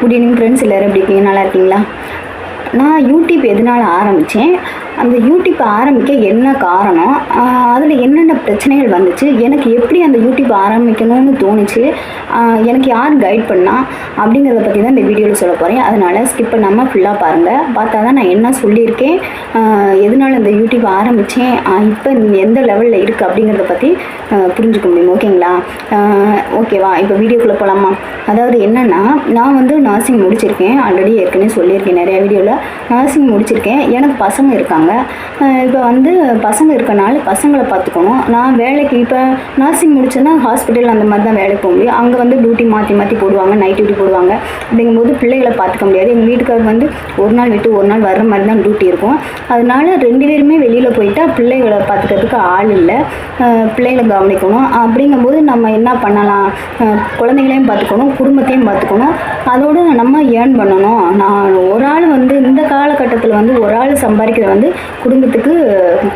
Good evening friends எல்லோரும் எப்படி இருக்கீங்க? நல்லா இருக்கீங்களா? நான் யூடியூப் எதனால் ஆரம்பித்தேன் அந்த யூடியூப் ஆரம்பிக்க என்ன காரணம்? அதில் என்னென்ன பிரச்சனைகள் வந்துச்சு? எனக்கு எப்படி அந்த யூடியூப் ஆரம்பிக்கணும்னு தோணுச்சு? எனக்கு யார் கைட் பண்ணா? அப்படிங்கிறத பற்றி தான் இந்த வீடியோவில் சொல்ல போகிறேன் அதனால் ஸ்கிப் பண்ணாமல் ஃபுல்லாக பாருங்கள் பார்த்தா தான் நான் என்ன சொல்லியிருக்கேன்? எதனால் இந்த யூடியூப் ஆரம்பித்தேன் இப்போ எந்த லெவலில் இருக்குது அப்படிங்கிறத பற்றி புரிஞ்சுக்க முடியும். ஓகேங்களா? ஓகேவா இப்போ வீடியோக்குள்ளே போகலாமா அதாவது என்னென்னா நான் வந்து நர்சிங் முடிச்சிருக்கேன். ஆல்ரெடி ஏற்கனவே சொல்லியிருக்கேன் நிறையா வீடியோவில் நர்சிங் முடிச்சிருக்கேன். எனக்கு பசங்க இருக்காங்க. இப்போ வந்து பசங்க இருக்கனால பசங்களை பார்த்துக்கணும் நான் வேலைக்கு இப்போ நர்சிங் முடிச்சேன்னா ஹாஸ்பிட்டல் அந்த மாதிரி தான் வேலைக்கு போக முடியும். அங்கே வந்து டியூட்டி மாற்றி மாற்றி போடுவாங்க நைட் டியூட்டி போடுவாங்க. அப்படிங்கும்போது பிள்ளைகளை பார்த்துக்க முடியாது. எங்கள் வீட்டுக்காரர் வந்து ஒரு நாள் விட்டு ஒரு நாள் வர்ற மாதிரி தான் டியூட்டி இருக்கும். அதனால ரெண்டு பேருமே வெளியில் போயிட்டா பிள்ளைகளை பார்த்துக்கிறதுக்கு ஆள் இல்லை. பிள்ளைகளை கவனிக்கணும். அப்படிங்கும்போது நம்ம என்ன பண்ணலாம்? குழந்தைகளையும் பார்த்துக்கணும் குடும்பத்தையும் பார்த்துக்கணும் அதோடு நம்ம ஏர்ன் பண்ணணும். நான் ஒரு ஆள் வந்து இந்த காலகட்டத்தில் வந்து ஒரு ஆள் சம்பாதிக்கிறது வந்து குடும்பத்துக்கு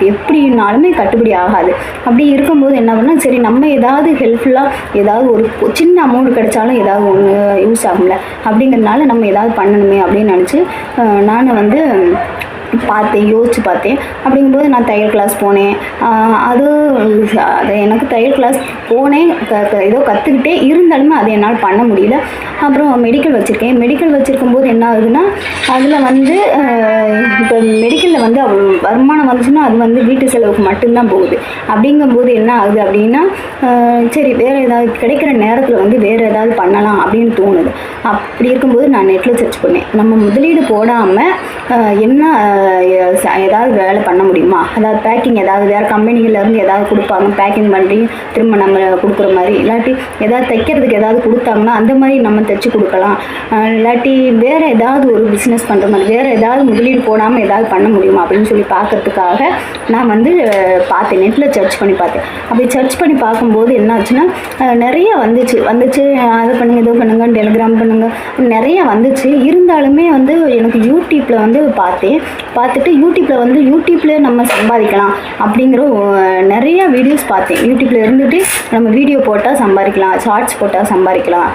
எப்படினாலுமே கட்டுப்படி ஆகாது. அப்படி இருக்கும்போது என்ன பண்ணால் சரி நம்ம ஏதாவது ஹெல்ப்ஃபுல்லாக ஏதாவது ஒரு சின்ன அமௌண்ட் கிடைச்சாலும் ஏதாவது ஒன்று யூஸ் ஆகும்ல. அப்படிங்கிறதுனால நம்ம ஏதாவது பண்ணணுமே அப்படின்னு நினச்சி நான் வந்து பார்த்தேன் யோசிச்சு பார்த்தேன். அப்படிங்கும்போது நான் தையல் கிளாஸ் போனேன். அது அது எனக்கு தையல் கிளாஸ் போனேன். க க- ஏதோ கற்றுக்கிட்டே இருந்தாலுமே அதை என்னால் பண்ண முடியல. அப்புறம் மெடிக்கல் வச்சுருக்கேன். மெடிக்கல் வச்சுருக்கும் போது என்ன ஆகுதுன்னா அதில் வந்து இப்போ மெடிக்கல் வந்து அவ்வளோ வருமானம் வந்துச்சுன்னா அது வந்து வீட்டு செலவுக்கு மட்டும்தான் போகுது. அப்படிங்கும்போது என்ன ஆகுது அப்படின்னா சரி வேறு ஏதாவது கிடைக்கிற நேரத்தில் வந்து வேறு ஏதாவது பண்ணலாம் அப்படின்னு தோணுது. அப்படி இருக்கும்போது நான் நெட்டில் சர்ச் பண்ணேன். நம்ம முதலீடு போடாமல் என்ன ஏதாவது வேலை பண்ண முடியுமா? அதாவது பேக்கிங் ஏதாவது வேறு கம்பெனிகள்லேருந்து ஏதாவது கொடுப்பாங்க பேக்கிங் பண்ணி திரும்ப நம்ம கொடுக்குற மாதிரி. இல்லாட்டி ஏதாவது தைக்கிறதுக்கு ஏதாவது கொடுத்தாங்கன்னா அந்த மாதிரி நம்ம தைச்சு கொடுக்கலாம். இல்லாட்டி வேறு ஏதாவது ஒரு பிஸ்னஸ் பண்ணுற மாதிரி வேறு ஏதாவது முதலீடு போடாமல் ஏதாவது பண்ண முடியும்? அப்படின்னு சொல்லி பார்க்கறதுக்காக நான் வந்து பார்த்தேன். நெட்டில் சர்ச் பண்ணி பார்த்தேன். அப்படி சர்ச் பண்ணி பார்க்கும்போது என்ன ஆச்சுன்னா நிறைய வந்துச்சு. வந்துச்சு. அதை பண்ணுங்க இது பண்ணுங்க டெலிகிராம் பண்ணுங்க. நிறைய வந்துச்சு. இருந்தாலுமே வந்து எனக்கு யூடியூப்பில் வந்து பார்த்தேன். பார்த்துட்டு யூடியூப்பில் வந்து யூடியூப்லேயே நம்ம சம்பாதிக்கலாம் அப்படிங்கிற நிறையா நிறைய வீடியோஸ் பார்த்தேன். யூடியூப்பில் இருந்துட்டு நம்ம வீடியோ போட்டால் சம்பாதிக்கலாம் ஷார்ட்ஸ் போட்டால் சம்பாதிக்கலாம்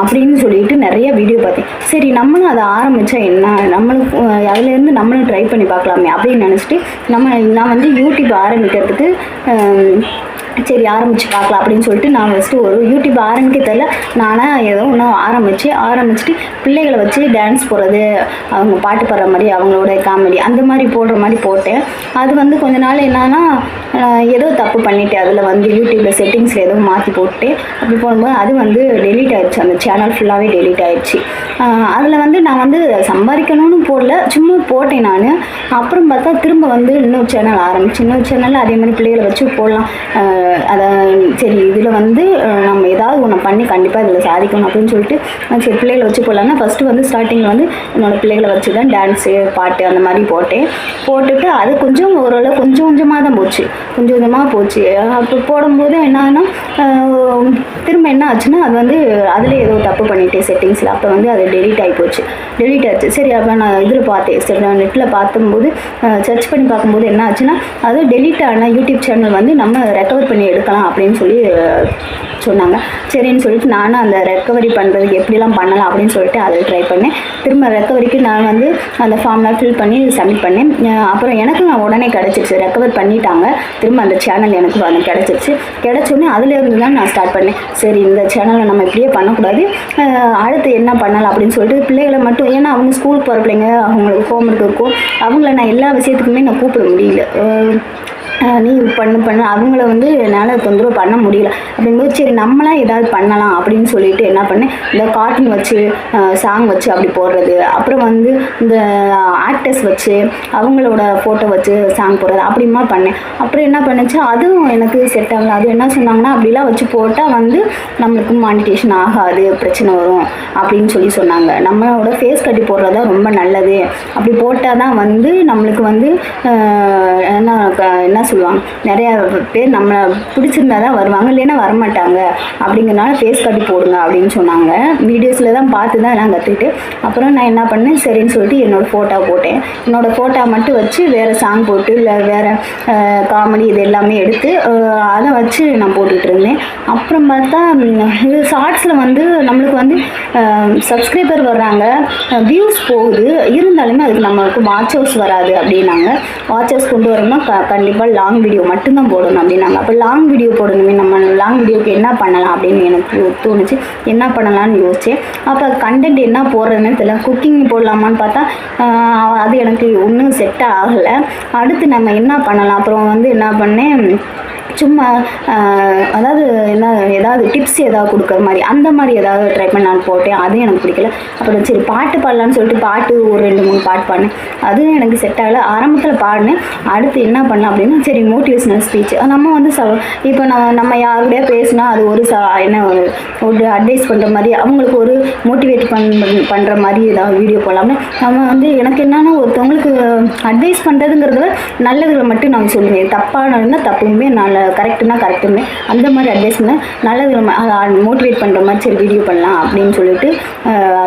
அப்படின்னு சொல்லிட்டு நிறைய வீடியோ பார்த்தேன். சரி நம்மளும் அதை ஆரம்பித்தா என்ன? நம்மளுக்கு அதுலேருந்து நம்மளும் ட்ரை பண்ணி பார்க்கலாமே அப்படின்னு நினச்சிட்டு நம்ம நான் வந்து யூடியூப் ஆரம்பிக்கிறதுக்கு சரி ஆரம்பித்து பார்க்கலாம் அப்படின்னு சொல்லிட்டு நான் ஃபஸ்ட்டு ஒரு யூடியூப் ஆரம்பிக்க தெரியல. நானாக ஏதோ ஒன்று ஆரம்பித்து ஆரம்பிச்சுட்டு பிள்ளைகளை வச்சு டான்ஸ் போடுறது அவங்க பாட்டு பாடுற மாதிரி அவங்களோட காமெடி அந்த மாதிரி போடுற மாதிரி போட்டேன். அது வந்து கொஞ்ச நாள் என்னன்னா ஏதோ தப்பு பண்ணிவிட்டு அதில் வந்து யூடியூப்பில் செட்டிங்ஸில் ஏதோ மாற்றி போட்டு அப்படி போடும்போது அது வந்து டெலீட் ஆகிடுச்சு அந்த சேனல் ஃபுல்லாகவே டெலீட் ஆகிடுச்சு அதில் வந்து நான் வந்து சம்பாதிக்கணும்னு போடல. சும்மா போட்டேன் நான். அப்புறம் பார்த்தா திரும்ப வந்து இன்னொரு சேனல் ஆரம்பிச்சு இன்னொரு சேனலில் அதே மாதிரி பிள்ளைகளை வச்சு போடலாம். அதை சரி இதில் வந்து நம்ம ஏதாவது ஒன்று பண்ணி கண்டிப்பாக இதில் சாதிக்கணும் அப்படின்னு சொல்லிட்டு நான் சரி பிள்ளைகளை வச்சு போடலாம்னா ஃபஸ்ட்டு வந்து ஸ்டார்டிங்கில் வந்து என்னோட பிள்ளைகளை வச்சு தான் டான்ஸு பாட்டு அந்த மாதிரி போட்டேன். போட்டுட்டு அது கொஞ்சம் ஓரளவு கொஞ்சம் கொஞ்சமாக தான் போச்சு. கொஞ்சம் கொஞ்சமாக போச்சு. அப்போ போடும்போது என்னன்னா திரும்ப என்ன ஆச்சுன்னா அது வந்து அதில் ஏதோ தப்பு பண்ணிட்டேன் செட்டிங்ஸில் அப்போ வந்து அது டெலிட் ஆகி போச்சு. டெலிட் ஆச்சு. சரி அப்போ நான் இதில் பார்த்தேன். சரி நான் நெட்டில் பார்க்கும்போது சர்ச் பண்ணி பார்க்கும்போது என்ன ஆச்சுன்னா அது டெலிட் ஆன யூடியூப் சேனல் வந்து நம்ம ரெக்கவர் பண்ணி எடுக்கலாம் அப்படின்னு சொல்லி சொன்னாங்க. சரின்னு சொல்லிட்டு நானும் அந்த ரெக்கவரி பண்ணுறதுக்கு எப்படிலாம் பண்ணலாம் அப்படின்னு சொல்லிட்டு அதில் ட்ரை பண்ணேன். திரும்ப ரெக்கவரிக்கு நான் வந்து அந்த ஃபார்ம்லாம் ஃபில் பண்ணி சப்மிட் பண்ணேன். அப்புறம் எனக்கு நான் உடனே கிடச்சிருச்சு. ரெக்கவர் பண்ணிட்டாங்க. திரும்ப அந்த சேனல் எனக்கு வந்து கிடச்சிருச்சு. கிடச்சோடனே அதுலேருந்து தான் நான் ஸ்டார்ட் பண்ணேன். சரி இந்த சேனலை நம்ம இப்படியே பண்ணக்கூடாது. அடுத்து என்ன பண்ணலாம் அப்படின்னு சொல்லிட்டு பிள்ளைகளை மட்டும் ஏன்னா அவங்க ஸ்கூல் போகிற பிள்ளைங்க அவங்களுக்கு ஹோம்ஒர்க் இருக்கும். அவங்கள நான் எல்லா விஷயத்துக்குமே நான் கூப்பிட முடியல. நீ பண்ணு பண்ணு. அவங்கள வந்து என்னால் தொந்தரவு பண்ண முடியல. அப்படிங்கும்போது சரி நம்மளா ஏதாவது பண்ணலாம் அப்படின்னு சொல்லிட்டு என்ன பண்ணேன் இந்த கார்ட்டூன் வச்சு சாங் வச்சு அப்படி போடுறது. அப்புறம் வந்து இந்த ஆக்டர்ஸ் வச்சு அவங்களோட ஃபோட்டோ வச்சு சாங் போடுறது. அப்படிமா பண்ணேன். அப்புறம் என்ன பண்ணுச்சு அதுவும் எனக்கு செட் ஆகல. அது என்ன சொன்னாங்கன்னா அப்படிலாம் வச்சு போட்டால் வந்து நம்மளுக்கு மானிட்டேஷன் ஆகாது பிரச்சனை வரும் அப்படின்னு சொல்லி சொன்னாங்க. நம்மளோட ஃபேஸ் கட்டி போடுறது தான் ரொம்ப நல்லது. அப்படி போட்டால் தான் வந்து நம்மளுக்கு வந்து என்ன என்ன சொல்லுவாங்க. நிறையா பேர் நம்மளை பிடிச்சிருந்தா தான் வருவாங்க இல்லைன்னா வரமாட்டாங்க. அப்படிங்கிறனால ஃபேஸ் கட்டி போடுங்க அப்படின்னு சொன்னாங்க. வீடியோஸில் தான் பார்த்து தான் எல்லாம் கற்றுக்கிட்டு அப்புறம் நான் என்ன பண்ணேன்? சரின்னு சொல்லிட்டு என்னோடய ஃபோட்டோ போட்டேன். என்னோடய ஃபோட்டோ மட்டும் வச்சு வேறு சாங் போட்டு இல்லை வேறு காமெடி இது எல்லாமே எடுத்து அதை வச்சு நான் போட்டுட்டு இருந்தேன். அப்புறம் பார்த்தா இது ஷார்ட்ஸில் வந்து நம்மளுக்கு வந்து சப்ஸ்கிரைபர் வர்றாங்க. வியூஸ் போகுது. இருந்தாலுமே அதுக்கு நம்மளுக்கு வாட்ச் ஹவுஸ் வராது அப்படின்னாங்க. வாட்ச் ஹவுஸ் கொண்டு வரோம்னா க கண்டிப்பாக லாங் வீடியோ மட்டும்தான் போடணும் அப்படின்னாங்க. அப்போ லாங் வீடியோ போடணுமே நம்ம லாங் வீடியோக்கு என்ன பண்ணலாம் அப்படின்னு எனக்கு தோணுச்சு. என்ன பண்ணலாம்னு யோசிச்சேன். அப்போ கண்டென்ட் என்ன போடுறதுன்னு தெரியல. குக்கிங் போடலாமான்னு பார்த்தா அது எனக்கு ஒன்றும் செட் ஆகலை. அடுத்து நம்ம என்ன பண்ணலாம்? அப்புறம் வந்து என்ன பண்ணேன்? சும்மா அதாவது என்ன ஏதாவது டிப்ஸ் ஏதாவது கொடுக்குற மாதிரி அந்த மாதிரி ஏதாவது ட்ரை பண்ணி நான் போட்டேன். அதுவும் எனக்கு பிடிக்கல. அப்புறம் சரி பாட்டு பாடலான்னு சொல்லிட்டு பாட்டு ஒரு ரெண்டு மூணு பாட்டு பாடினேன். அதுவும் எனக்கு செட் ஆகலை. ஆரம்பத்தில் பாடினேன். அடுத்து என்ன பண்ணலாம் அப்படின்னா சரி மோட்டிவேஷனல் ஸ்பீச் நம்ம வந்து ச இப்போ நம்ம நம்ம யாருடைய பேசினா அது ஒரு ச என்ன ஒரு ஒரு அட்வைஸ் பண்ணுற மாதிரி அவங்களுக்கு ஒரு மோட்டிவேட் பண் பண்ணுற மாதிரி ஏதாவது வீடியோ போடலாம்னு. நம்ம வந்து எனக்கு என்னென்னா ஒருத்தவங்களுக்கு அட்வைஸ் பண்ணுறதுங்கிறத நல்லதில் மட்டும் நான் சொல்லுவேன். தப்பாக இருந்தால் தப்புமே நல்ல கரெக்டுனா கரெக்டுமே அந்த மாதிரி அட்வைஸ் பண்ண நல்லதுகளை மோட்டிவேட் பண்ணுற மாதிரி சரி வீடியோ பண்ணலாம் அப்படின்னு சொல்லிட்டு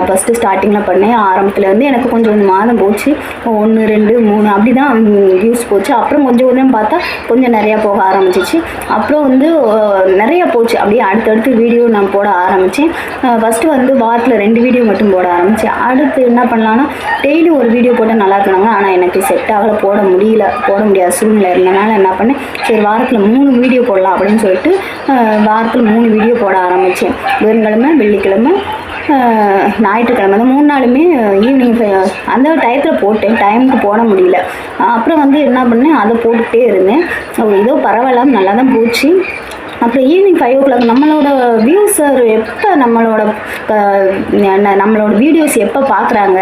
ஃபஸ்ட்டு ஸ்டார்டிங்கில் பண்ணேன். ஆரம்பத்தில் வந்து எனக்கு கொஞ்சம் கொஞ்சம் மாதம் போச்சு. ஒன்று ரெண்டு மூணு அப்படி தான் வியூஸ் போச்சு. அப்புறம் கொஞ்சம் கொஞ்சம் பார்த்தா கொஞ்சம் நிறையா போக ஆரம்பிச்சிச்சு. அப்புறம் வந்து நிறையா போச்சு. அப்படியே அடுத்தடுத்து வீடியோ நான் போட ஆரம்பித்தேன் ஃபஸ்ட்டு வந்து வாரத்தில் ரெண்டு வீடியோ மட்டும் போட ஆரம்பித்தேன் அடுத்து என்ன பண்ணலான்னா டெய்லி ஒரு வீடியோ போட்டால் நல்லா இருக்கணுங்க ஆனால் எனக்கு செட் ஆகலை. போட முடியல. போட முடியாத சூழ்நிலை இருந்தனால என்ன பண்ணேன் சரி வாரத்தில் மூணு மூணு வீடியோ போடலாம் அப்படின்னு சொல்லிட்டு வாரத்தில் மூணு வீடியோ போட ஆரம்பித்தேன் புதன்கிழமை வெள்ளிக்கிழமை ஞாயிற்றுக்கிழமை அந்த மூணு நாளுமே ஈவினிங் அந்த டயத்தில் போட்டேன். டைமுக்கு போட முடியல. அப்புறம் வந்து என்ன பண்ணேன் அதை போட்டுகிட்டே இருந்தேன். ஏதோ பரவாயில்ல நல்லா தான் போச்சு. அப்புறம் ஈவினிங் ஃபைவ் ஓ கிளாக் நம்மளோட வியூஸர் எப்போ நம்மளோட என்ன நம்மளோட வீடியோஸ் எப்போ பார்க்குறாங்க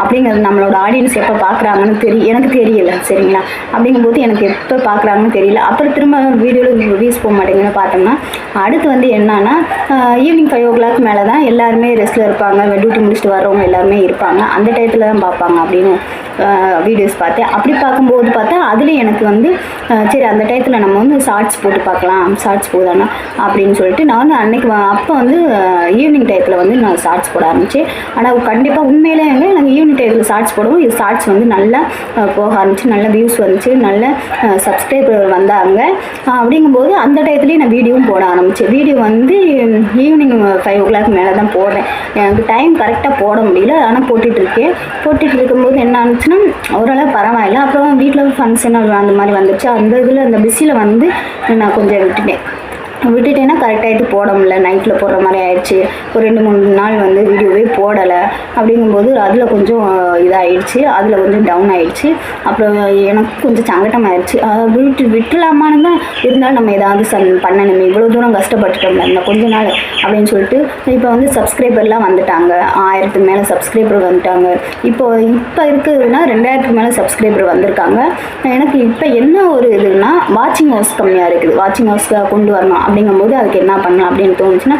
அப்படிங்கிறது நம்மளோட ஆடியன்ஸ் எப்போ பார்க்குறாங்கன்னு தெரிய எனக்கு தெரியல சரிங்களா? அப்படிங்கும்போது எனக்கு எப்போ பார்க்குறாங்கன்னு தெரியல. அப்புறம் திரும்ப வீடியோவில் வியூஸ் போக மாட்டேங்குன்னு பார்த்தோம்னா அடுத்து வந்து என்னன்னா ஈவினிங் ஃபைவ் ஓ கிளாக் மேலே தான் எல்லாருமே ரெஸ்ட்டில் இருப்பாங்க. டியூட்டி முடிச்சுட்டு வரவங்க எல்லாருமே இருப்பாங்க. அந்த டயத்தில் தான் பார்ப்பாங்க அப்படின்னு வீடியோஸ் பார்த்தேன். அப்படி பார்க்கும்போது பார்த்தா அதில் எனக்கு வந்து சரி அந்த டயத்தில் நம்ம வந்து ஷார்ட்ஸ் போட்டு பார்க்கலாம். ஷார்ட்ஸ் போதானா அப்படின்னு சொல்லிட்டு நான் வந்து அன்னைக்கு அப்போ வந்து ஈவினிங் டயத்தில் வந்து நான் ஷார்ட்ஸ் போட ஆரம்பித்தேன் ஆனால் கண்டிப்பாக உண்மையிலே வந்து நாங்கள் ஈவினிங் டயத்தில் ஷார்ட்ஸ் போடுவோம். இது ஷார்ட்ஸ் வந்து நல்லா போக ஆரம்பிச்சு நல்ல வியூஸ் வந்துச்சு நல்ல சப்ஸ்கிரைபர் வந்தாங்க. அப்படிங்கும்போது அந்த டயத்துலேயும் நான் வீடியோவும் போட ஆரம்பித்தேன் வீடியோ வந்து ஈவினிங் ஃபைவ் ஓ கிளாக் மேலே தான் போடுறேன். எனக்கு டைம் கரெக்டாக போட முடியல ஆனால் போட்டுட்டு இருக்கேன். போட்டுட்டு இருக்கும்போது என்ன ஆனிச்சுன்னா ஓரளவு பரவாயில்ல. அப்புறம் வீட்டில் ஃபங்க்ஷன் அந்த மாதிரி வந்துச்சு. அந்த இதில் அந்த பிஸியில் வந்து நான் கொஞ்சம் விட்டுட்டேன். விட்டுட்டேன்னா கரெக்டாகிட்டு போட முடியல நைட்டில் போடுற மாதிரி ஆயிடுச்சு. ஒரு ரெண்டு மூணு நாள் வந்து வீடியோவே போடலை. அப்படிங்கும்போது அதில் கொஞ்சம் இதாகிடுச்சு அதில் கொஞ்சம் டவுன் ஆகிடுச்சு அப்புறம் எனக்கு கொஞ்சம் சங்கடம் ஆயிடுச்சு அதை விட்டு விட்டுலாமான்னு தான் இருந்தாலும் நம்ம ஏதாவது சன் பண்ணணுமே. இவ்வளோ தூரம் கஷ்டப்பட்டுட்டோம்ல இந்த கொஞ்ச நாள் அப்படின்னு சொல்லிட்டு இப்போ வந்து சப்ஸ்கிரைபர்லாம் வந்துட்டாங்க. ஆயிரத்துக்கு மேலே சப்ஸ்கிரைபர் வந்துட்டாங்க. இப்போ இப்போ இருக்குதுன்னா ரெண்டாயிரத்துக்கு மேலே சப்ஸ்கிரைபர் வந்திருக்காங்க. எனக்கு இப்போ என்ன ஒரு இதுன்னா வாட்சிங் ஹவர்ஸ் கம்மியாக இருக்குது. வாட்சிங் ஹவர்ஸ் கொண்டு வரணும். அப்படிங்கும்போது அதுக்கு என்ன பண்ணலாம் அப்படின்னு தோணுச்சுன்னா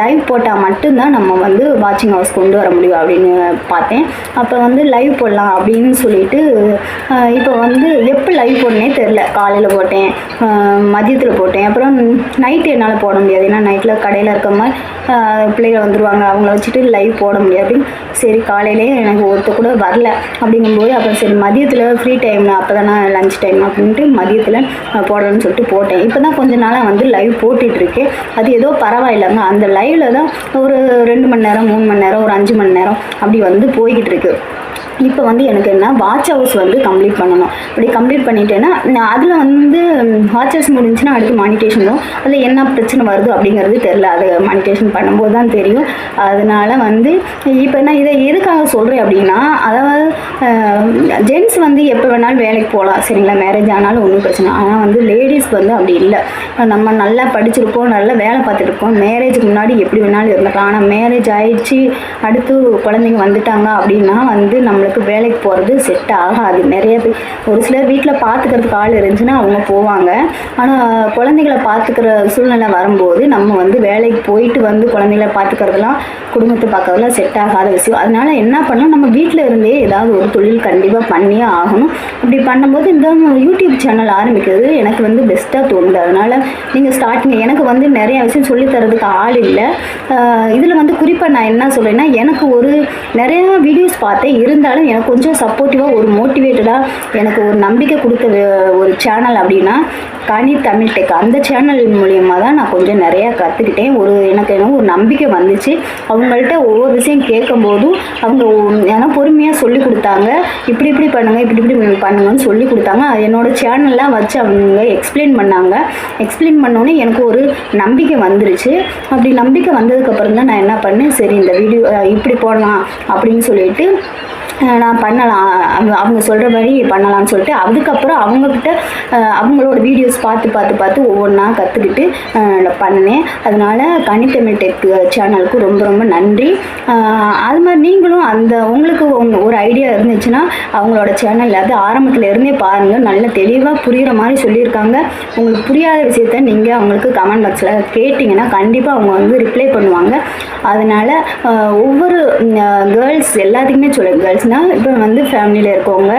லைவ் போட்டால் மட்டும்தான் நம்ம வந்து வாட்சிங் ஹவர்ஸ் கொண்டு வர முடியும் அப்படின்னு பார்த்தேன். அப்போ வந்து லைவ் போடலாம் அப்படின்னு சொல்லிட்டு இப்போ வந்து எப்போ லைவ் போடனே தெரில காலையில் போட்டேன் மதியத்தில் போட்டேன். அப்புறம் நைட்டு என்னால் போட முடியாது. ஏன்னா நைட்டில் கடையில் இருக்க மாதிரி பிள்ளைகள் வந்துடுவாங்க அவங்கள வச்சுட்டு லைவ் போட முடியாது. அப்படின்னு சரி காலையிலே எனக்கு ஒருத்த கூட வரல அப்படிங்கும்போது அப்புறம் சரி மதியத்தில் ஃப்ரீ டைம் அப்போ தானே லஞ்ச் டைம் அப்படின்ட்டு மதியத்தில் போடணும்னு சொல்லிட்டு போட்டேன். இப்போ தான் கொஞ்ச நாளாக வந்து லைவ் போட்டுட்டு இருக்கேன் அது ஏதோ பரவாயில்லைங்க. அந்த லைவ்ல தான் ஒரு ரெண்டு மணி நேரம் மூணு மணி நேரம் ஒரு அஞ்சு மணி நேரம் அப்படி வந்து போய்கிட்டு இருக்கு இப்போ வந்து எனக்கு என்ன வாட்ச் ஹவுஸ் வந்து கம்ப்ளீட் பண்ணணும். அப்படி கம்ப்ளீட் பண்ணிட்டேன்னா நான் அதில் வந்து வாட்ச் ஹவுஸ் முடிஞ்சுன்னா அடுத்து மானிட்டேஷன் வரும். அதில் என்ன பிரச்சனை வருது அப்படிங்கிறது தெரில அது மானிட்டேஷன் பண்ணும்போது தான் தெரியும். அதனால் வந்து இப்போ நான் இதை எதுக்காக சொல்கிறேன் அப்படின்னா அதாவது ஜென்ஸ் வந்து எப்போ வேணாலும் வேலைக்கு போகலாம். சரிங்களா? மேரேஜ் ஆனாலும் ஒன்றும் பிரச்சனை ஆனால் வந்து லேடிஸ்க்கு வந்து அப்படி இல்லை. நம்ம நல்லா படிச்சிருக்கோம் நல்லா வேலை பார்த்துட்டு இருக்கோம். மேரேஜுக்கு முன்னாடி எப்படி வேணாலும் இருந்துக்கலாம். ஆனால் மேரேஜ் ஆயிடுச்சு அடுத்து குழந்தைங்க வந்துட்டாங்க அப்படின்னா வந்து அவங்களுக்கு வேலைக்கு போகிறது செட் ஆகாது. நிறைய பேர் ஒரு சிலர் வீட்டில் பார்த்துக்கிறதுக்கு ஆள் இருந்துச்சுன்னா அவங்க போவாங்க. ஆனால் குழந்தைகளை பார்த்துக்கிற சூழ்நிலை வரும்போது நம்ம வந்து வேலைக்கு போயிட்டு வந்து குழந்தைகளை பார்த்துக்கிறதுலாம் குடும்பத்தை பார்க்கறதுலாம் செட் ஆகாத விஷயம். அதனால் என்ன பண்ணணும்? நம்ம வீட்டில் இருந்தே ஏதாவது ஒரு தொழில் கண்டிப்பாக பண்ணியே ஆகணும். அப்படி பண்ணும்போது இந்த யூடியூப் சேனல் ஆரம்பிக்கிறது எனக்கு வந்து பெஸ்ட்டாக தோணுது. அதனால் நீங்கள் ஸ்டார்டிங் எனக்கு வந்து நிறைய விஷயம் சொல்லித் தரதுக்கு ஆள் இல்லை. இதில் வந்து குறிப்பாக நான் என்ன சொல்கிறேன்னா எனக்கு ஒரு நிறையா வீடியோஸ் பார்த்தேன். இருந்தாலும் எனக்கு கொஞ்சம் சப்போர்ட்டிவாக ஒரு மோட்டிவேட்டடாக எனக்கு ஒரு நம்பிக்கை கொடுத்த ஒரு சேனல் அப்படின்னா கனி தமிழ் டெக் அந்த சேனல் மூலியமாக தான் நான் கொஞ்சம் நிறையா கற்றுக்கிட்டேன் ஒரு எனக்கு என்ன ஒரு நம்பிக்கை வந்துச்சு. அவங்கள்ட்ட ஒவ்வொரு விஷயம் கேட்கும்போதும் அவங்க ஏன்னா பொறுமையாக சொல்லி கொடுத்தாங்க. இப்படி இப்படி பண்ணுங்க இப்படி இப்படி பண்ணுங்கன்னு சொல்லி கொடுத்தாங்க. அது சேனல்லாம் வச்சு அவங்க எக்ஸ்பிளைன் பண்ணாங்க. எக்ஸ்பிளைன் பண்ணோன்னே எனக்கு ஒரு நம்பிக்கை வந்துருச்சு. அப்படி நம்பிக்கை வந்ததுக்கப்புறம் தான் நான் என்ன பண்ணேன் சரி இந்த வீடியோ இப்படி போடலாம் அப்படின்னு சொல்லிட்டு நான் பண்ணலாம்? அவங்க அவங்க சொல்கிற மாதிரி பண்ணலாம்னு சொல்லிட்டு அதுக்கப்புறம் அவங்கக்கிட்ட அவங்களோட வீடியோஸ் பார்த்து பார்த்து பார்த்து ஒவ்வொன்றா கற்றுக்கிட்டு பண்ணேன் அதனால் கனித்தமிழ் டெக் சேனலுக்கு ரொம்ப ரொம்ப நன்றி. அது மாதிரி நீங்களும் அந்த உங்களுக்கு ஒரு ஐடியா இருந்துச்சுன்னா அவங்களோட சேனல் அது ஆரம்பத்தில் இருந்தே பாருங்கள் நல்ல தெளிவாக புரிகிற மாதிரி சொல்லியிருக்காங்க. உங்களுக்கு புரியாத விஷயத்த நீங்கள் அவங்களுக்கு கமெண்ட் பாக்ஸில் கேட்டிங்கன்னா கண்டிப்பாக அவங்க வந்து ரிப்ளை பண்ணுவாங்க. அதனால் ஒவ்வொரு கேர்ள்ஸ் எல்லாத்துக்குமே சொல்ல கேர்ள்ஸ்னால் இப்போ வந்து ஃபேமிலியில் இருக்கவங்க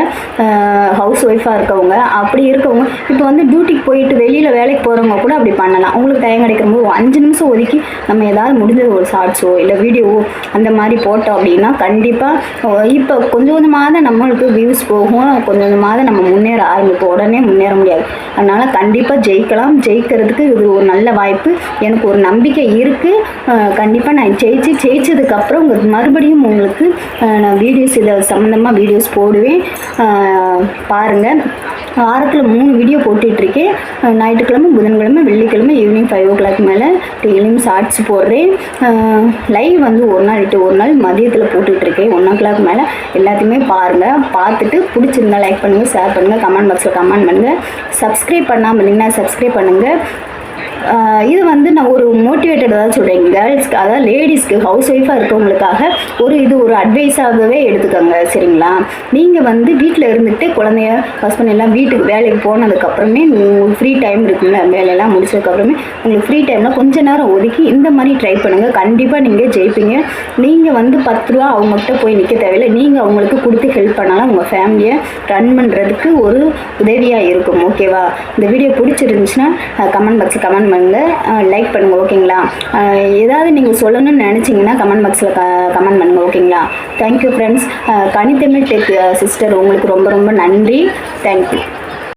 ஹவுஸ் ஒய்ஃபாக இருக்கவங்க அப்படி இருக்கவங்க இப்போ வந்து டியூட்டிக்கு போயிட்டு வெளியில் வேலைக்கு போகிறவங்க கூட அப்படி பண்ணலாம். உங்களுக்கு டைம் கிடைக்கும் போது ஒரு அஞ்சு நிமிஷம் ஒதுக்கி நம்ம ஏதாவது முடிஞ்ச ஒரு ஷார்ட்ஸோ இல்லை வீடியோவோ அந்த மாதிரி போட்டோம் அப்படின்னா கண்டிப்பாக இப்போ கொஞ்சம் கொஞ்சமாக தான் நம்மளுக்கு வியூஸ் போகும். கொஞ்சம் கொஞ்சமாக நம்ம முன்னேற ஆரம்பிப்போம். உடனே முன்னேற முடியாது. அதனால் கண்டிப்பாக ஜெயிக்கலாம். ஜெயிக்கிறதுக்கு இது ஒரு நல்ல வாய்ப்பு. எனக்கு ஒரு நம்பிக்கை இருக்குது கண்டிப்பாக நான் ஜெயிச்சு ஜெயிச்சதுக்கப்புறம் உங்களுக்கு மறுபடியும் உங்களுக்கு நான் வீடியோஸ் இதை சம்மந்தமாக வீடியோஸ் போடுவேன் பாருங்கள் வாரத்தில் மூணு வீடியோ போட்டுட்ருக்கேன் ஞாயிற்றுக்கிழமை புதன்கிழமை வெள்ளிக்கிழமை ஈவினிங் ஃபைவ் ஓ கிளாக் மேலே டெய்லியும் ஷார்ட்ஸ் போடுறேன். லைவ் வந்து ஒரு நாள் விட்டு ஒரு நாள் மதியத்தில் போட்டுட்ருக்கேன் ஒன் ஓ கிளாக் மேலே எல்லாத்தையுமே பாருங்கள் பார்த்துட்டு பிடிச்சிருந்தா லைக் பண்ணுங்கள் ஷேர் பண்ணுங்கள் கமெண்ட் பாக்ஸில் கமெண்ட் பண்ணுங்கள் சப்ஸ்கிரைப் பண்ணாமல் இருந்தீங்கன்னா சப்ஸ்கிரைப் பண்ணுங்கள் இது வந்து நான் ஒரு மோட்டிவேட்டடாக சொல்கிறேன் கேர்ள்ஸ்க்கு அதாவது லேடிஸ்க்கு ஹவுஸ் ஒய்ஃபாக இருக்கவங்களுக்காக ஒரு இது ஒரு அட்வைஸாகவே எடுத்துக்கோங்க. சரிங்களா? நீங்கள் வந்து வீட்டில் இருந்துட்டு குழந்தைய ஹஸ்பண்ட் எல்லாம் வீட்டுக்கு வேலைக்கு போனதுக்கப்புறமே உங்களுக்கு ஃப்ரீ டைம் இருக்கும்ல வேலையெல்லாம் முடிச்சதுக்கப்புறமே உங்களுக்கு ஃப்ரீ டைமில் கொஞ்ச நேரம் ஒதுக்கி இந்த மாதிரி ட்ரை பண்ணுங்கள் கண்டிப்பாக நீங்கள் ஜெயிப்பீங்க. நீங்கள் வந்து பத்து ரூபா அவங்ககிட்ட போய் நிற்க தேவையில்லை. நீங்கள் அவங்களுக்கு கொடுத்து ஹெல்ப் பண்ணாலும் உங்கள் ஃபேமிலியை ரன் பண்ணுறதுக்கு ஒரு உதவியாக இருக்கும். ஓகேவா இந்த வீடியோ பிடிச்சிருந்துச்சுன்னா கமெண்ட் பாக்ஸ் கமெண்ட் பண்ணுங்கள் லைக் பண்ணுங்கள் ஓகேங்களா? ஏதாவது நீங்கள் சொல்லணும்னு நினச்சிங்கன்னா கமெண்ட் பாக்ஸில் க கமெண்ட் பண்ணுங்கள் ஓகேங்களா? Thank you friends Kanithamizh tech sister உங்களுக்கு ரொம்ப ரொம்ப நன்றி. தேங்க்யூ